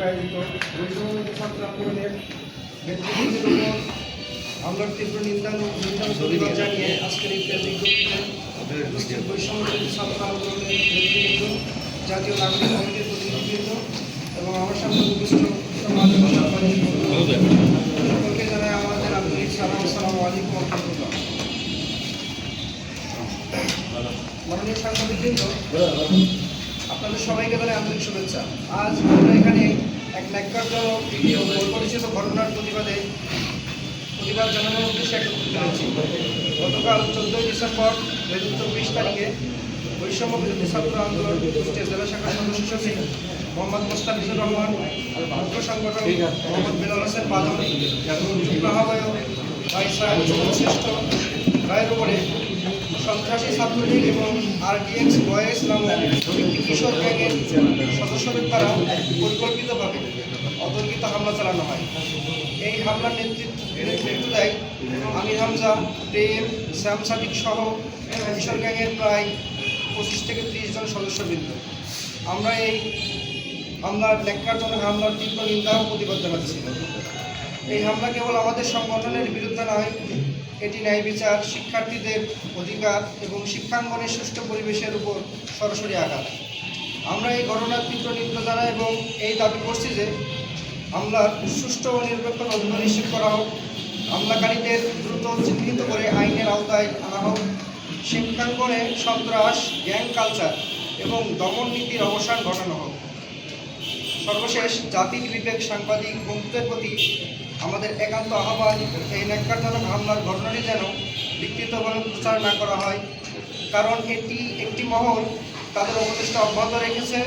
আয়োজিত বৈষম্য ছাত্র আন্দোলনের নেতৃত্বের উপর হামলার তীব্র নিন্দা ও নিন্দা ও প্রতিবাদ জানিয়ে আজকের এই বিজ্ঞপ্তিতে বৈষম্য ছাত্র আন্দোলনের জাতীয় নাগরিক কমিটির প্রতিনিধিবৃন্দ এবং আমার সামনে উপস্থিত সাংবাদিক সকলকে জানাই আমাদের আন্তরিক সালাম। আসসালামু আলাইকুম রহমতুল্লাহ মাননীয় সাংবাদিকবৃন্দ আপনাদের সবাইকে জানাই আন্তরিক শুভেচ্ছা। আজ আমরা এখানে এক ন্যাক্কারজনক ও পরিচিত ঘটনার প্রতিবাদে প্রতিবাদ জানানোর উদ্দেশ্যে একত্রিত হয়েছি গতকাল চোদ্দোই ডিসেম্বর দুই হাজার চব্বিশ তারিখে বৈষম্য বিরোধী ছাত্র আন্দোলন কুষ্টিয়া জেলা শাখার সদস্য সচিব মোহাম্মদ মোস্তাফিজুর রহমান মুখ্য সংগঠক মোহাম্মদ বিলাল হোসেন বাদল যুগ্ম আহ্বায়ক ভাইসা শ্রেষ্ঠ, রায়ের উপরে সন্ত্রাসী ছাত্রলীগ এবং আরডিএক্স বয়েস নামক একটি কিশোর গ্যাংয়ের সদস্যদের দ্বারা পরিকল্পিতভাবে অতর্কিত হামলা চালানো হয়। এই হামলার নেতৃত্ব নেতৃত্ব দেয় আমির হামজা প্রেম শ্যাম সাদিক সহ কিশোর গ্যাংয়ের প্রায় পঁচিশ থেকে ত্রিশ জন সদস্যবৃন্দ। আমরা এই হামলার ন্যাক্কারজনক হামলার তীব্র নিন্দা প্রতিবাদ জানাচ্ছি। এই হামলা কেবল আমাদের সংগঠনের বিরুদ্ধে নয় এটি ন্যায় বিচার, শিক্ষার্থীদের অধিকার এবং শিক্ষাঙ্গনের সুষ্ঠু পরিবেশের উপর সরাসরি আঘাত। আমরা এই ঘটনার তীব্র নিন্দা জানাই এবং এই দাবি করছি যে হামলার সুষ্ঠু ও নিরপেক্ষ তদন্ত নিশ্চিত করা হোক। হামলাকারীদের দ্রুত চিহ্নিত করে আইনের আওতায় আনা হোক। শিক্ষাঙ্গনে সন্ত্রাস, গ্যাং কালচার এবং দমন নীতির অবসান ঘটানো হোক। সর্বশেষ জাতির বিবেক সাংবাদিক বন্ধুদের প্রতি আমাদের একান্ত আহ্বান এই ন্যাক্কারজনক হামলার ঘটনাটি যেন বিকৃতভাবে প্রচার না করা হয়। কারণ এটি একটি মহল, তাদের অবচেষ্টা অব্যাহত রেখেছে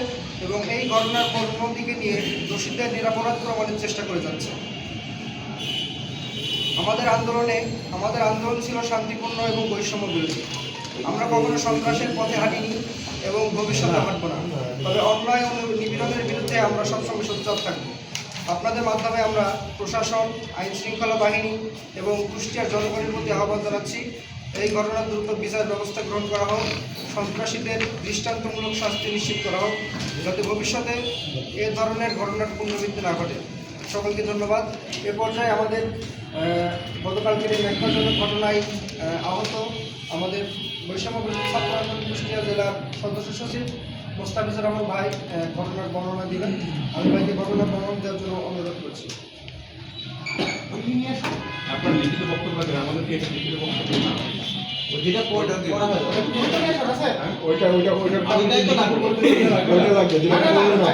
এবং এই ঘটনার পরিণতিকে নিয়ে দোষীদের নিরাপরাধ প্রমাণের চেষ্টা করে যাচ্ছে। আমাদের আন্দোলনে, আমাদের আন্দোলন ছিল শান্তিপূর্ণ এবং বৈষম্য বিরোধী। আমরা কখনো সন্ত্রাসের পথে হাঁটিনি এবং ভবিষ্যতে হাঁটবো না। তবে অন্যায় ও নিপীড়নের বিরুদ্ধে আমরা সবসময় সোচ্চার থাকব। আপনাদের মাধ্যমে আমরা প্রশাসন আইন শৃঙ্খলা বাহিনী এবং কুষ্টিয়ার জনগণের প্রতি আহ্বান জানাচ্ছি। এই ঘটনার দ্রুত বিচার ব্যবস্থা গ্রহণ করা হোক, সন্ত্রাসীদের দৃষ্টান্তমূলক শাস্তি নিশ্চিত করা হোক, যাতে ভবিষ্যতে এ ধরনের ঘটনার পুনরাবৃত্তি না ঘটে। সকলকে ধন্যবাদ। এ পর্যায়ে আমাদের গতকালকের ন্যাক্কারজনক ঘটনায় আহত আমাদের বৈষম্য কুষ্টিয়া জেলার সদস্য সচিব মোস্তাফিজুর রহমান ভাই ঘটনার বর্ণনা দিলেন। আমি ভাইকে বর্ণনা দেওয়ার জন্য অনুরোধ করছি আপনার লিখিত বক্তব্য লাগবে আমাদেরকে এটা লিখিত বক্তব্য না যেটা করা হয়? ওইটা ওইটা ওইটা ওইটাই তো লাগবে। ওইটা লাগবে যেটা বললেন না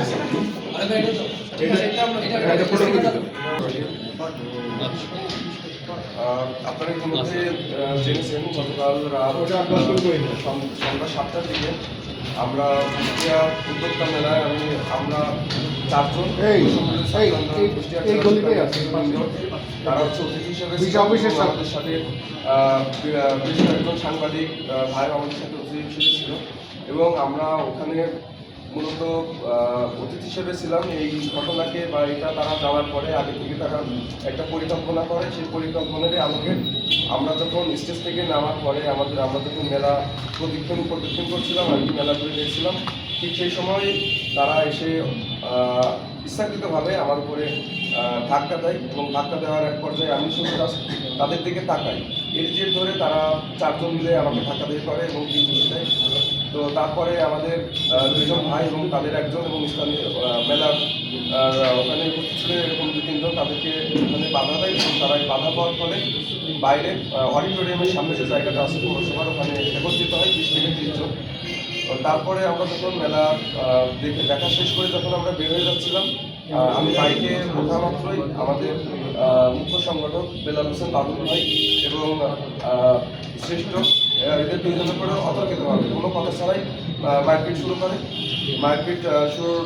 এটা এটা আমরা এটা ফটো আহ, আপনারা ইতিমধ্যে জেনেছেন গতকাল রাত ওটা আপনার শুরু করি না। সন্ধ্যা সাতটার দিকে আমরা কুষ্টিয়া উদ্যোক্তা মেলায় আমি আমরা চারজন তারা হচ্ছে অতিথি হিসেবে। আমাদের সাথে বেশ কয়েকজন সাংবাদিক ভাই আমাদের সাথে অতিথি হিসেবে ছিল। এবং আমরা ওখানে মূলত অতিথি হিসেবে ছিলাম এই ঘটনাকে বা এটা তারা যাওয়ার পরে আগে থেকে তারা একটা পরিকল্পনা করে। সেই পরিকল্পনার আলোকে আমরা যখন স্টেজ থেকে নামার পরে আমাদের, আমরা যখন মেলা প্রদক্ষিণ প্রদক্ষিণ করছিলাম, আর কি মেলা ঘুরে দেখছিলাম, ঠিক সেই সময় তারা এসে ইচ্ছাকৃতভাবে আমার উপরে ধাক্কা দেয় এবং ধাক্কা দেওয়ার এক পর্যায়ে আমি শুধু তাদের দিকে তাকাই। এর জের ধরে তারা চারজন মিলে আমাকে ধাক্কা দিয়ে করে এবং তিন দেয়। তো তারপরে আমাদের দুজন ভাই এবং তাদের একজন এবং স্থানীয় মেলার ওখানে উপস্থিত এরকম দু তিনজন। তাদেরকে ওখানে বাধা দেয় এবং তারা এই বাধা পাওয়ার ফলে বাইরে অডিটোরিয়ামের সামনে যে জায়গাটা আছে পৌরসভার, ওখানে একত্রিত হয় বিশ থেকে তিনজন তারপরে আমরা যখন মেলা দেখে দেখা শেষ করে যখন আমরা বের হয়ে যাচ্ছিলাম আমি ওঠা মাত্রই আমাদের মুখ্য সংগঠক বেলাল হোসেন বাবুল ভাই এবং শ্রেষ্ঠ এদের দুইজনের করে অতর্কিত হবে। কোনো কথা ছাড়াই মারপিট শুরু করে। মারপিট শুরুর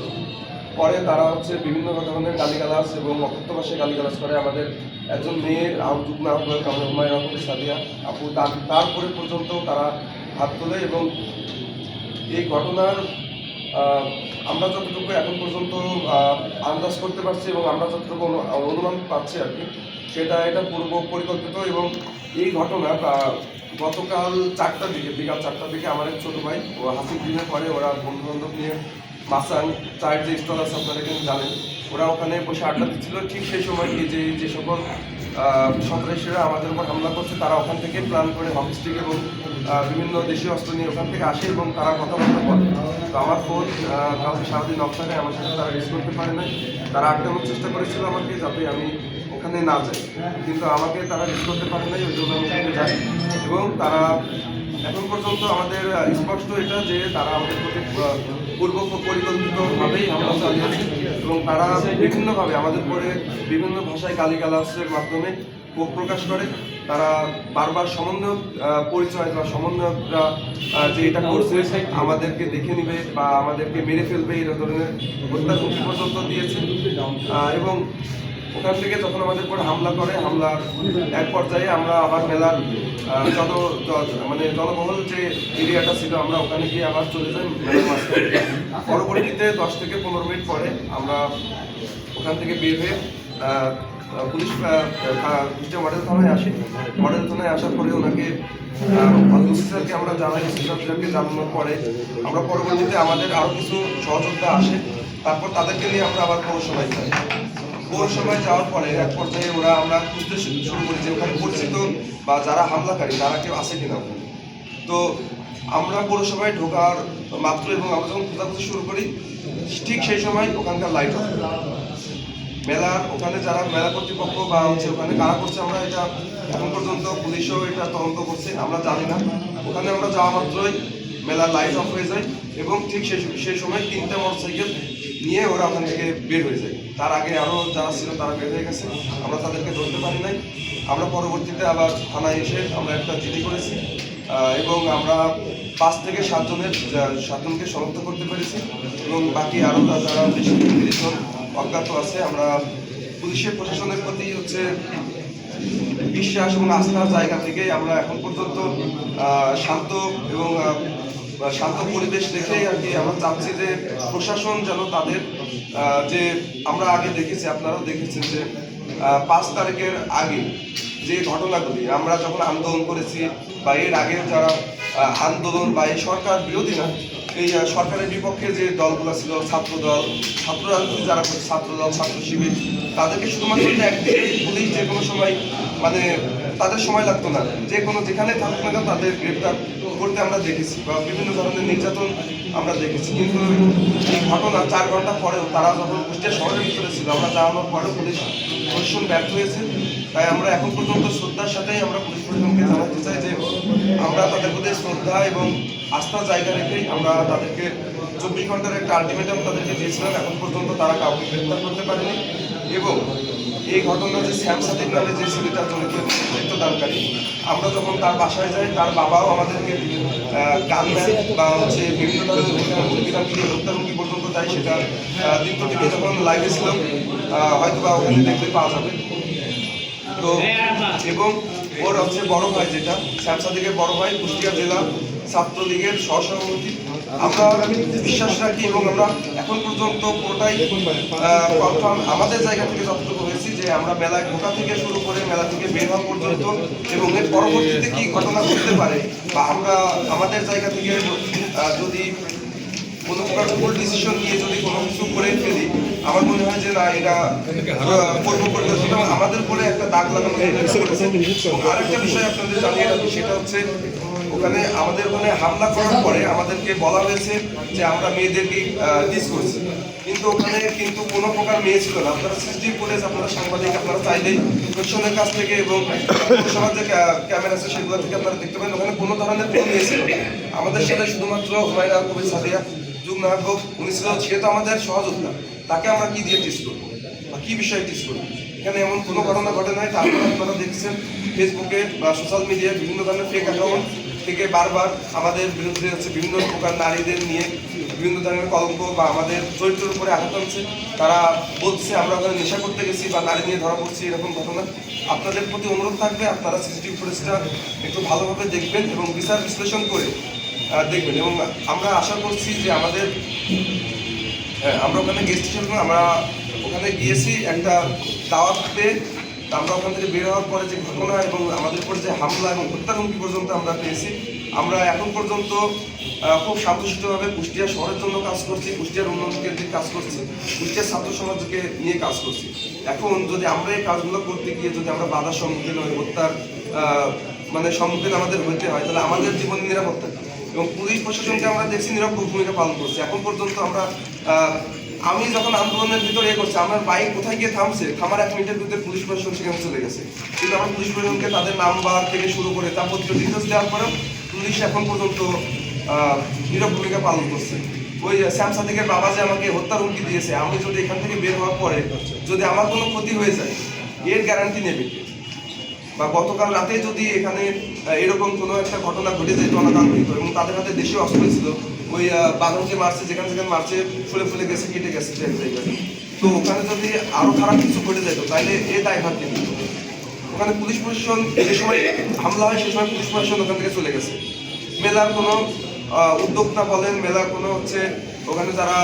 পরে তারা হচ্ছে বিভিন্ন ধরনের গালিগালাজ এবং অকথ্য ভাষায় গালিগালাজ করে। আমাদের একজন মেয়ের আহ, যুগ্ম আহ্বায়ক আমাদের হুমায়ুন আহমেদ সাদিয়া আপু তার তারপরে পর্যন্ত তারা হাত তোলে এবং এই ঘটনার আমরা যতটুকু এখন পর্যন্ত আন্দাজ করতে পারছি এবং আমরা যতটুকু অনুমান পাচ্ছি আর কি, সেটা এটা পূর্ব পরিকল্পিত এবং এই ঘটনা গতকাল চারটার দিকে, বিকাল চারটার দিকে আমার এক ছোটো ভাই, ও হাসির দিনে পরে ওরা বন্ধু বান্ধব নিয়ে মাসাং চায়ের যে স্টল আছে আপনারা এখানে জানেন, ওরা ওখানে বসে আড্ডা দিচ্ছিল। ঠিক সেই সময় যে যে সকল সন্ত্রাসীরা আমাদের উপর হামলা করছে, তারা ওখান থেকে প্ল্যান করে হকি স্টিক এবং বিভিন্ন দেশীয় অস্ত্র নিয়ে ওখান থেকে আসে এবং তারা কথাবার্তা বলে। তো আমার ফোন কাউকে সারাদিন থাকে, আমার সাথে তারা রিস করতে পারে না তারা আটকানোর চেষ্টা করেছিল আমাকে যাতে আমি ওখানে না যাই। কিন্তু আমাকে তারা রিস করতে পারে নাই, ওই জন্য আমি ওখানে যাই এবং তারা এখন পর্যন্ত আমাদের স্পষ্ট এটা যে তারা আমাদের প্রতি পূর্ব পরিকল্পিতভাবেই হামলা চালিয়েছে। এবং তারা বিভিন্নভাবে আমাদের উপরে বিভিন্ন ভাষায় গালিগালাজের মাধ্যমে ক্ষোভ প্রকাশ করে। তারা বারবার সমন্বয় পরিচয় বা সমন্বয়করা যে এটা করছে, আমাদেরকে দেখে নিবে বা আমাদেরকে মেরে ফেলবে এই ধরনের হত্যা দিয়েছে। এবং ওখান থেকে তখন আমাদের উপর হামলা করে, হামলার এক পর্যায়ে আমরা আবার মেলার জন মানে জনবহুল যে এরিয়াটা ছিল, আমরা ওখানে গিয়ে আবার চলে যাই মেলার মাঝখানে। পরবর্তীতে দশ থেকে পনেরো মিনিট পরে আমরা ওখান থেকে বের হয়ে পুলিশ কুষ্টিয়া মডেল থানায় আসি, মডেল থানায় আসার পরে ওনাকে অফিসারকে আমরা জানাই অফিসারকে জানানোর পরে আমরা পরবর্তীতে আমাদের আরও কিছু সহযোদ্ধা আসে, তারপর তাদেরকে নিয়ে আমরা আবার পৌরসভায় যাই পৌরসভায় যাওয়ার পরে এক পর্যায়ে ওরা আমরা খুঁজতে শুরু করি যে ওখানে পরিচিত বা যারা হামলাকারী, তারা কেউ আছে কিনা তো আমরা পৌরসভায় ঢোকার মাত্র এবং আমরা যখন খোঁজাখুঁজি শুরু করি, ঠিক সেই সময় ওখানকার লাইট অফ মেলার ওখানে যারা মেলা কর্তৃপক্ষ বা হচ্ছে ওখানে কারা করছে, আমরা এটা এখন পর্যন্ত পুলিশও এটা তদন্ত করছে, আমরা জানি না। ওখানে আমরা যাওয়া মাত্রই মেলার লাইট অফ হয়ে যায় এবং ঠিক সেই সেই সময় তিনটা মোটরসাইকেল নিয়ে ওরা ওখান থেকে বের হয়ে যায়। তার আগে আরও যারা ছিল তারা বের হয়ে গেছে। আমরা তাদেরকে ধরতে পারি নাই। আমরা পরবর্তীতে আবার থানায় এসে আমরা একটা জিডি করেছি এবং আমরা পাঁচ থেকে সাতজনের সাতজনকে শনাক্ত করতে পেরেছি এবং বাকি আরও যারা বিশ থেকে অজ্ঞাত আছে, আমরা পুলিশের, প্রশাসনের প্রতি হচ্ছে বিশ্বাস এবং আস্থার জায়গা থেকে আমরা এখন পর্যন্ত শান্ত এবং শান্ত পরিবেশ দেখেই আর কি আমরা চাচ্ছি যে প্রশাসন যেন তাদের যে আমরা আগে দেখেছি, আপনারাও দেখেছেন যে পাঁচ তারিখের আগে যে ঘটনাগুলি, আমরা যখন আন্দোলন করেছি বা এর আগে যারা আন্দোলন বা এই সরকার বিরোধী না, এই সরকারের বিপক্ষে যে দলগুলো ছিল ছাত্র দল ছাত্র রাজনীতি যারা করছে ছাত্র দল ছাত্র শিবির তাদেরকে শুধুমাত্র একদিকে পুলিশ যে কোনো সময় মানে তাদের সময় লাগতো না। যে কোনো যেখানে থাকুক না কেন তাদের গ্রেপ্তার করতে আমরা দেখেছি বা বিভিন্ন ধরনের নির্যাতন আমরা দেখেছি। কিন্তু এই ঘটনা চার ঘণ্টা পরেও তারা যখন কুষ্টিয়া শহরের ভিতরে ছিল, আমরা জানানোর পরেও পুলিশ প্রশাসন ব্যর্থ হয়েছে। তাই আমরা এখন পর্যন্ত শ্রদ্ধার সাথেই আমরা পুলিশ প্রশাসনকে জানাতে চাই যে আমরা তাদের প্রতি শ্রদ্ধা এবং আস্থার জায়গা রেখেই আমরা তাদেরকে চব্বিশ ঘণ্টার একটা আলটিমেটাম তাদেরকে দিয়েছিলাম। এখন পর্যন্ত তারা কাউকে গ্রেপ্তার করতে পারেনি এবং এই ঘটনা যে শ্যাম সাদিক নামে যে ছেলেটা জড়িত দানকারী আমরা যখন তার বাসায় যাই, তার বাবাও আমাদেরকে গান দেন বা হচ্ছে বিভিন্ন ধরনের হুমকি হত্যা হুমকি পর্যন্ত দেয় সেটা দীপ্ত টিভি যখন লাইভে ছিলাম হয়তো বা ওখানে দেখতে পাওয়া যাবে। তো, এবং ওর হচ্ছে বড় ভাই যেটা শ্যামসাদিকের বড় ভাই, কুষ্টিয়া জেলা ছাত্রলীগের সহসভাপতি। আমরা বিশ্বাস রাখি এবং আমরা এখন পর্যন্ত পুরোটাই আমাদের জায়গা থেকে যতটুকু যে আমরা মেলায় ঢোকা থেকে শুরু করে মেলা থেকে বের হওয়া পর্যন্ত এবং এর পরবর্তীতে কি ঘটনা ঘটতে পারে বা আমরা আমাদের জায়গা থেকে যদি কোনো প্রকার ভুল ডিসিশন নিয়ে যদি কোনো কিছু করে ফেলি আমার মনে হয় যে না এটা পূর্ব পরিকল্পিত আমাদের উপরে একটা দাগ লাগানো আরেকটা বিষয় আপনাদের জানিয়ে রাখি সেটা হচ্ছে ওখানে আমাদের ওখানে হামলা করার পরে আমাদেরকে বলা হয়েছে যে আমরা মেয়েদেরকে ডিস করছি। কিন্তু ওখানে কিন্তু কোনো প্রকার মেয়ে ছিল না। আপনারা সিসিটিভি ফুটেজ আপনারা সাংবাদিক, আপনারা চাইলেই প্রশাসনের কাছ থেকে এবং সমাজ যে ক্যামেরা আছে সেগুলো থেকে আপনারা দেখতে পাবেন ওখানে কোনো ধরনের কোনো মেয়ে ছিল আমাদের সাথে শুধুমাত্র হুমায়রা কবির সাদিয়া যুগ নায়ক উনি ছিল, সে তো আমাদের সহযোদ্ধা। তাকে আমরা কি দিয়ে টিস করব? বা কি বিষয়ে টিস করব? এখানে এমন কোনো ঘটনা ঘটে নাই। তারপরে আপনারা দেখছেন ফেসবুকে বা সোশ্যাল মিডিয়ায় বিভিন্ন ধরনের ফেক অ্যাকাউন্ট থেকে বারবার আমাদের বিরুদ্ধে হচ্ছে বিভিন্ন প্রকার নারীদের নিয়ে বিভিন্ন ধরনের কলঙ্ক বা আমাদের চরিত্রের উপরে আঘাত আনছে। তারা বলছে আমরা ওখানে নেশা করতে গেছি বা নারী নিয়ে ধরা পড়ছি এরকম ঘটনা। আপনাদের প্রতি অনুরোধ থাকবে আপনারা সিসিটিভি ফুটেজটা একটু ভালোভাবে দেখবেন এবং বিচার বিশ্লেষণ করে দেখবেন। এবং আমরা আশা করছি যে আমাদের হ্যাঁ, আমরা ওখানে গেস্ট হিসেবে আমরা ওখানে গিয়েছি একটা দাওয়াত পেয়ে আমরা ওখান থেকে বের হওয়ার পরে যে ঘটনা এবং আমাদের উপর যে হামলা এবং হত্যার হুমকি পর্যন্ত আমরা পেয়েছি, আমরা এখন পর্যন্ত খুব শান্তশিষ্টভাবে কুষ্টিয়া শহরের জন্য কাজ করছি, কুষ্টিয়ার উন্নয়ন কেন্দ্রিক কাজ করছি, কুষ্টিয়ার ছাত্র সমাজকে নিয়ে কাজ করছি। এখন যদি আমরা এই কাজগুলো করতে গিয়ে যদি আমরা বাধার সম্মুখীন হই, হত্যার মানে সম্মুখীন আমাদের হইতে হয়, তাহলে আমাদের জীবন নিরাপত্তা এবং পুলিশ প্রশাসনকে আমরা দেখছি নিরপেক্ষ ভূমিকা পালন করছি। এখন পর্যন্ত আমরা আমি যখন আন্দোলনের ভিতরে এ করছি, আমার বাইক কোথায় গিয়ে থামছে? থামার এক মিনিটের ভিতরে পুলিশ প্রশাসন সেখানে চলে গেছে। কিন্তু আমার পুলিশ প্রশাসনকে তাদের নাম্বার থেকে শুরু করে যাবতীয় ডিটেলস দেওয়ার পরেও পুলিশ এখন পর্যন্ত নীরব ভূমিকা পালন করছে। ওই শ্যামসা থেকে বাবা যে আমাকে হত্যার হুমকি দিয়েছে, আমি যদি এখান থেকে বের হওয়ার পরে যদি আমার কোনো ক্ষতি হয়ে যায়, এর গ্যারান্টি নেবে বা গতকাল রাতে যদি এখানে এরকম কোনো একটা ঘটনা ঘটে যেত অনাকাঙ্ক্ষিত এবং তাদের হাতে দেশীয় অস্ত্র ছিল ওই আহ, বাদনকে মারছে যেখানে যেখানে মারছে ফুলে ফুলে গেছে কেটে গেছে তো ওখানে যদি আরও খারাপ কিছু ঘটে যেত তাহলে এ দায়ভার কে নিত? ওখানে পুলিশ প্রশাসন যে সময় হামলা হয় সে সময় পুলিশ প্রশাসন ওখান থেকে চলে গেছে মেলার কোনো উদ্যোক্তা বলেন মেলার কোনো হচ্ছে ওখানে যারা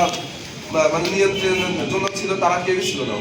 মানে নিয়ন্ত্রণের জন্য ছিল তারা কেউ ছিল না।